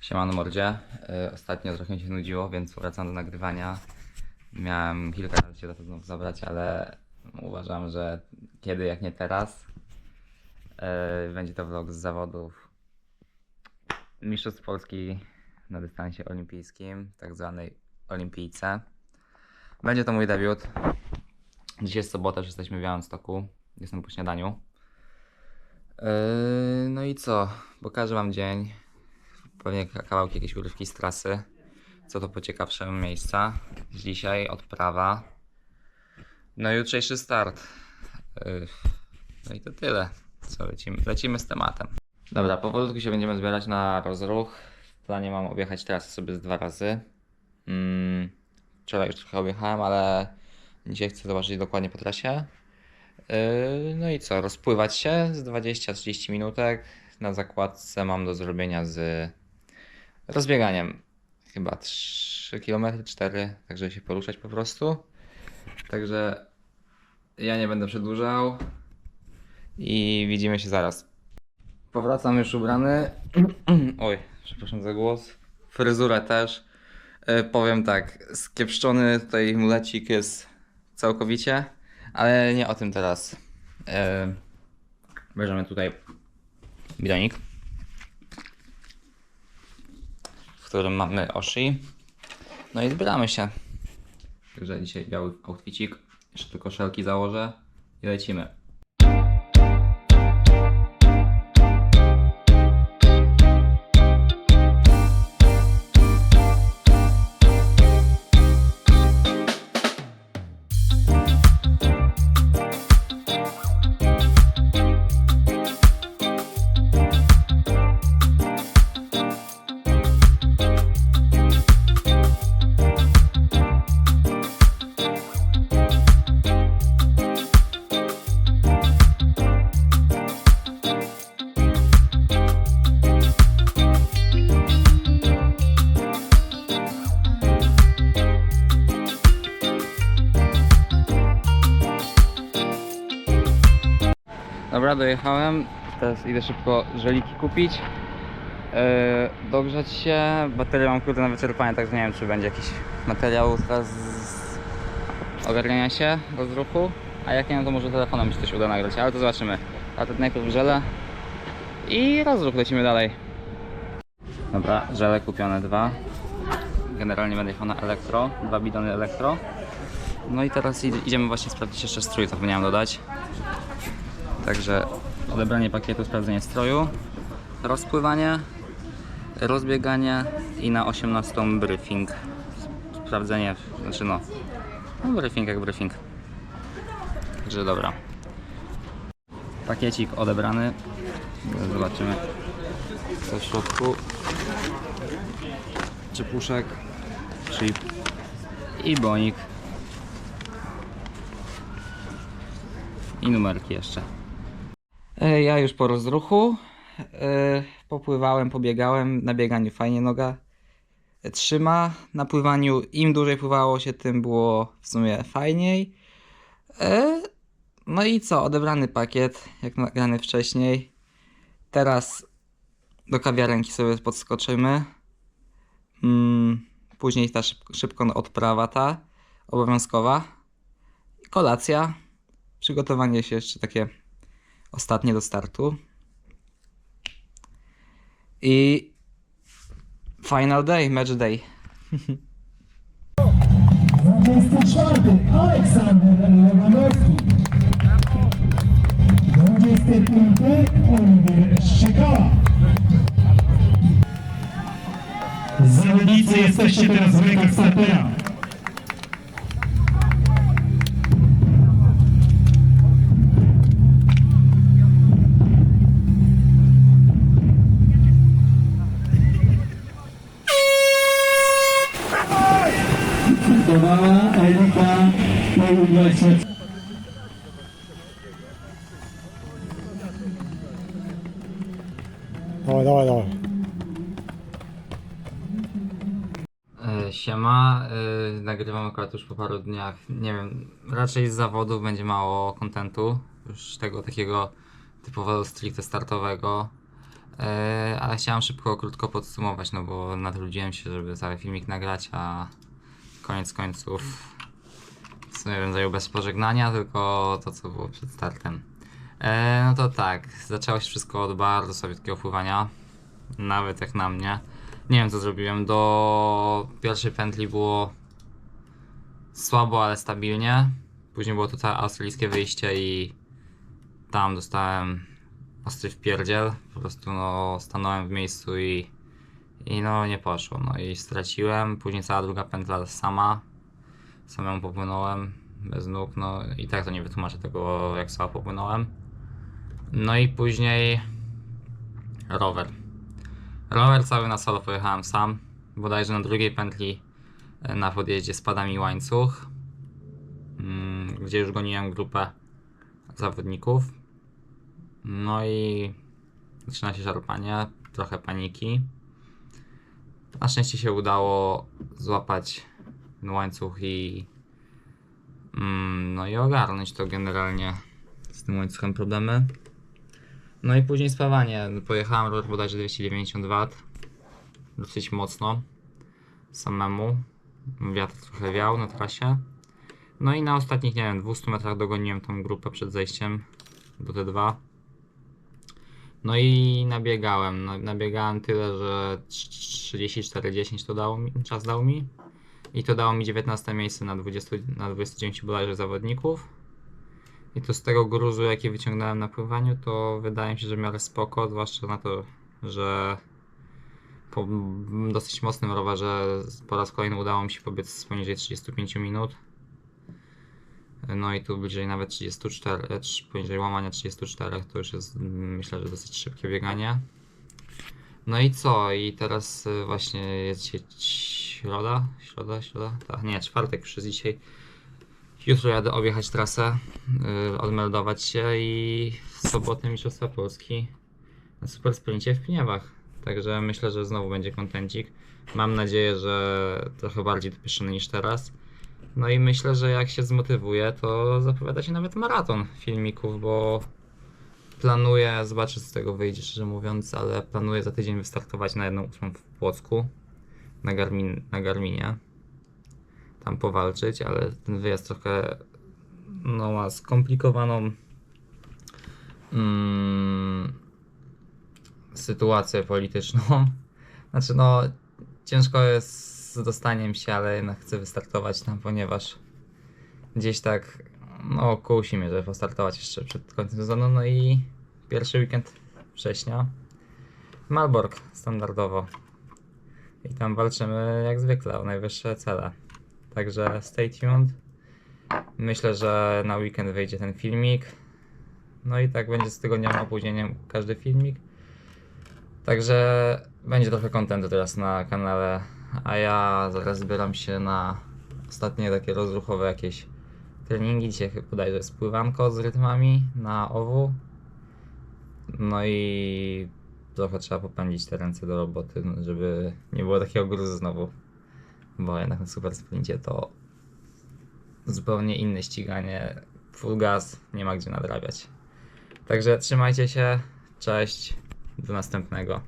Siemano mordzie. Y, Ostatnio trochę mi się nudziło, więc wracam do nagrywania. Miałem kilka razy się za to zabrać, ale uważam, że kiedy jak nie teraz. y, Będzie to vlog z zawodów Mistrzostw Polski na dystansie olimpijskim, tak zwanej olimpijce. Będzie to mój debiut. Dzisiaj jest sobota, już jesteśmy w Białymstoku. Jestem po śniadaniu. Yy, no i co? Pokażę wam dzień. Pewnie ka- kawałki jakieś urywki z trasy. Co to po ciekawsze miejsca. Dzisiaj odprawa. No jutrzejszy start. No i to tyle. Co lecimy? Lecimy z tematem. Dobra, powolutku się będziemy zbierać na rozruch. W planie mam objechać trasę sobie z dwa razy. Mm, wczoraj już trochę objechałem, ale dzisiaj chcę zobaczyć dokładnie po trasie. Yy, No i co, rozpływać się z 20-30 minutek. Na zakładce mam do zrobienia z rozbieganiem chyba 3 km, 4, tak żeby się poruszać po prostu. Także ja nie będę przedłużał i widzimy się zaraz. Powracam już ubrany. Oj, przepraszam za głos. Fryzurę też. Yy, Powiem tak, skiepszczony tutaj mulecik jest całkowicie. Ale nie o tym teraz. Yy, bierzemy tutaj bidonik, w którym mamy Oshi. No i zbieramy się. Także dzisiaj biały outficik. Jeszcze tylko szelki założę i lecimy. Dobra, dojechałem. Teraz idę szybko żeliki kupić. Yy, dogrzać się. Baterię mam kurde na wyczerpanie, także nie wiem czy będzie jakiś materiał teraz z ogarniania się, rozruchu. A jak nie, no to może telefonem mi się coś uda nagrać, ale to zobaczymy. A to najpierw żele i rozruch, lecimy dalej. Dobra, żele kupione dwa. Generalnie będę jechał na elektro, dwa bidony elektro. No i teraz id- idziemy właśnie sprawdzić jeszcze strój, zapomniałem dodać. Także odebranie pakietu, sprawdzenie stroju, rozpływanie, rozbieganie i na 18 briefing. Sprawdzenie, znaczy no, no briefing jak briefing. Także dobra. Pakiecik odebrany. Zobaczymy co w środku. Czypuszek, chip i bonik. I numerki jeszcze. E, Ja już po rozruchu. e, Popływałem, pobiegałem. Na bieganiu fajnie noga trzyma. Na pływaniu im dłużej pływało się, tym było w sumie fajniej. E, No i co? Odebrany pakiet, jak nagrany wcześniej. Teraz do kawiarenki sobie podskoczymy. Mm, Później ta szybko, szybko odprawa ta obowiązkowa. Kolacja przygotowanie się jeszcze takie ostatnie do startu. I final day, match day. 24 Aleksander Lewanowski 25 Oliwier Szczekała Zawodnicy jesteście teraz w rękach startera Dawaj, dawaj, dawaj. E, Siema, e, nagrywam akurat już po paru dniach. Nie wiem, raczej z zawodów będzie mało kontentu, już tego takiego typowego stricte startowego. E, ale chciałem szybko, krótko podsumować, no bo natrudziłem się, żeby cały filmik nagrać, a koniec końców w sumie zajął bez pożegnania, tylko to, co było przed startem. E, no to tak, zaczęło się wszystko od bardzo słabiutkiego pływania, nawet jak na mnie. Nie wiem, co zrobiłem, do pierwszej pętli było słabo, ale stabilnie. Później było tutaj australijskie wyjście i tam dostałem ostry wpierdziel. Po prostu no, stanąłem w miejscu i, i no nie poszło. No i straciłem. Później cała druga pętla sama. Samemu popłynąłem bez nóg. No i tak to nie wytłumaczę tego, jak sama popłynąłem. No i później rower. Rower cały na solo pojechałem sam. Bodajże na drugiej pętli e, na podjeździe spada mi łańcuch. mm, Gdzie już goniłem grupę zawodników. No i zaczyna się szarpanie, trochę paniki. Na szczęście się udało złapać łańcuch i mm, no i ogarnąć to generalnie z tym łańcuchem problemy. No i później spawanie. Pojechałem rower bodajże 290 W. Dosyć mocno. Samemu. Wiatr trochę wiał na trasie. No i na ostatnich, nie wiem, 200 metrach dogoniłem tą grupę przed zejściem do T2. No i nabiegałem. No, nabiegałem tyle, że 34-10 to dało mi, czas dał mi. I to dało mi 19 miejsce na, 20, na 29 bodajże zawodników. I to z tego gruzu, jaki wyciągnąłem na pływaniu, to wydaje mi się, że w miarę spoko, zwłaszcza na to, że po dosyć mocnym rowerze po raz kolejny udało mi się pobiec poniżej 35 minut. No i tu bliżej nawet 34, e, poniżej łamania 34 to już jest mm, myślę, że dosyć szybkie bieganie. No i co? I teraz y, właśnie jest środa? Środa? Środa? Tak, nie, czwartek już dzisiaj. Jutro jadę objechać trasę, yy, odmeldować się i w sobotę Mistrzostwa Polski na super sprincie w Pniewach. Także myślę, że znowu będzie kontencik. Mam nadzieję, że trochę bardziej dopieszczony niż teraz. No i myślę, że jak się zmotywuję, to zapowiada się nawet maraton filmików, bo planuję, zobaczę co z tego wyjdzie, szczerze mówiąc, ale planuję za tydzień wystartować na jedną ósmą w Płocku, na, Garmin, na Garminie. Tam powalczyć, ale ten wyjazd trochę no, ma skomplikowaną mm, sytuację polityczną. Znaczy, no, ciężko jest z dostaniem się, ale jednak chcę wystartować tam, ponieważ gdzieś tak, no, kusi mnie, żeby postartować jeszcze przed końcem sezonu. No i pierwszy weekend września Malbork standardowo. I tam walczymy jak zwykle o najwyższe cele. Także stay tuned. Myślę, że na weekend wyjdzie ten filmik. No i tak będzie z tygodniowym opóźnieniem każdy filmik. Także będzie trochę kontentu teraz na kanale, a ja zaraz zbieram się na ostatnie takie rozruchowe jakieś treningi. Dzisiaj bodajże jest pływanko z rytmami na owu. No i trochę trzeba popędzić te ręce do roboty, żeby nie było takiego gruzu znowu. Bo jednak na super sprincie to zupełnie inne ściganie. Full gas, nie ma gdzie nadrabiać. Także trzymajcie się, cześć, do następnego.